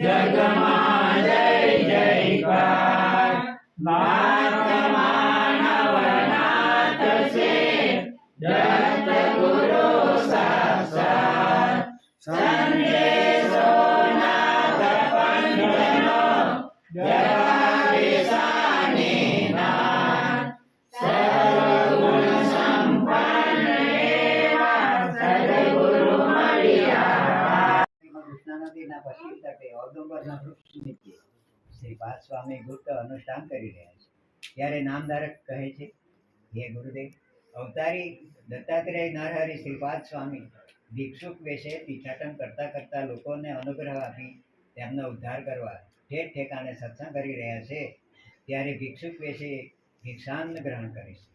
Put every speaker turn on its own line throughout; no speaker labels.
जगमा जय जयकार मानवनाथ से जगत गुरु साक्षात संदेशो नाथ पंचनो जगावेशाने ना सर्वगुण
संपन्न एवा सद्गुरु मरिया ઔદુંબરના વૃક્ષ નીચે શ્રી સ્વામી ગુપ્ત અનુષ્ઠાન કરી રહ્યા છે. ત્યારે નામધારક કહે છે? હે ગુરુદેવ, અવતારી દત્તાત્રેય નરહરિ શ્રીપાદ સ્વામી ભિક્ષુક વેશે તીર્થાટન કરતા કરતા લોકોને અનુગ્રહ આપી તેમનો ઉદ્ધાર કરવા ઠેર ઠેકાણે સત્સંગ કરી રહ્યા છે. ત્યારે ભિક્ષુક વેશે ભિક્ષાન્ન ગ્રહણ કરે છે.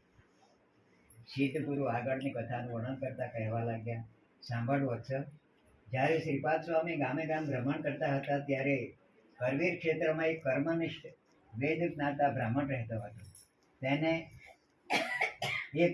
સિદ્ધ ગુરુ આગળની કથાનું વર્ણન કરતા કહેવા લાગ્યા, સાંભળ વત્સ જ્યારે શ્રીપાદ સ્વામી ગામે ગામ ભ્રમણ કરતા હતા ત્યારે કરવીર ક્ષેત્રમાં એક કર્મનિષ્ઠ વેદ જ્ઞાતા બ્રાહ્મણ રહેતો હતો. તેને એક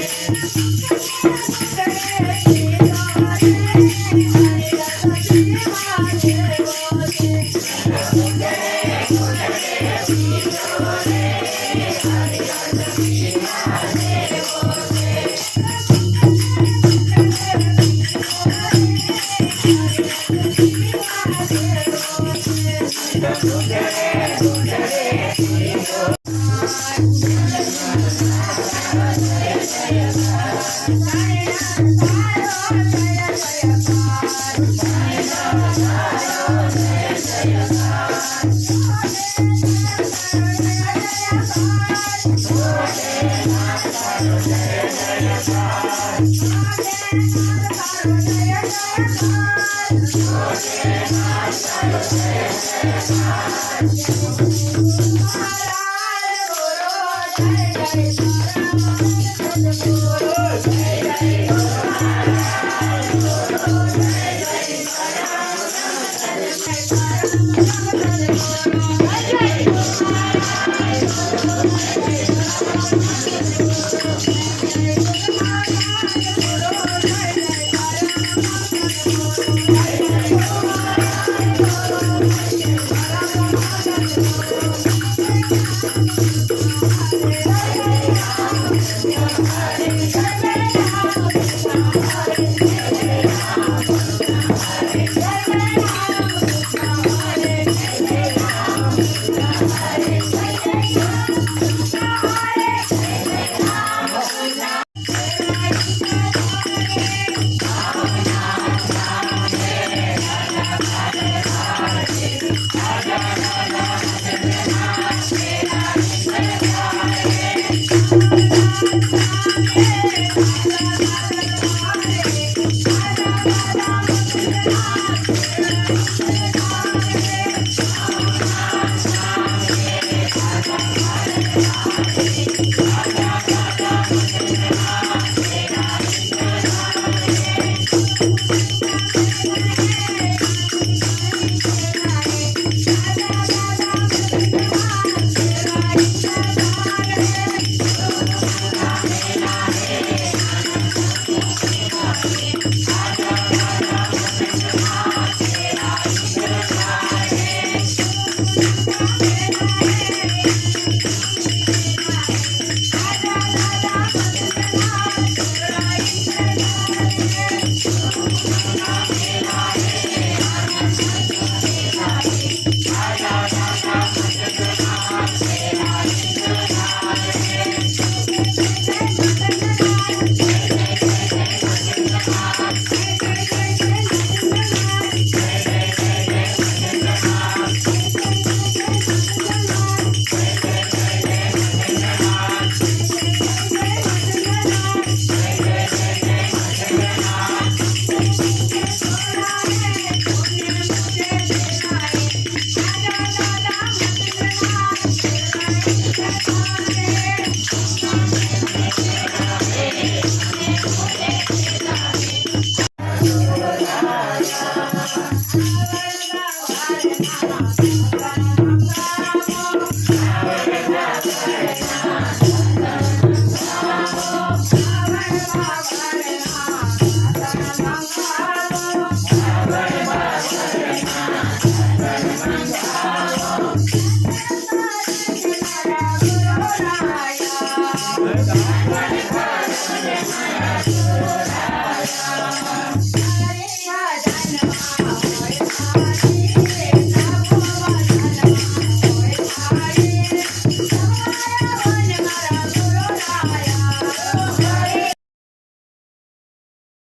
Yeah.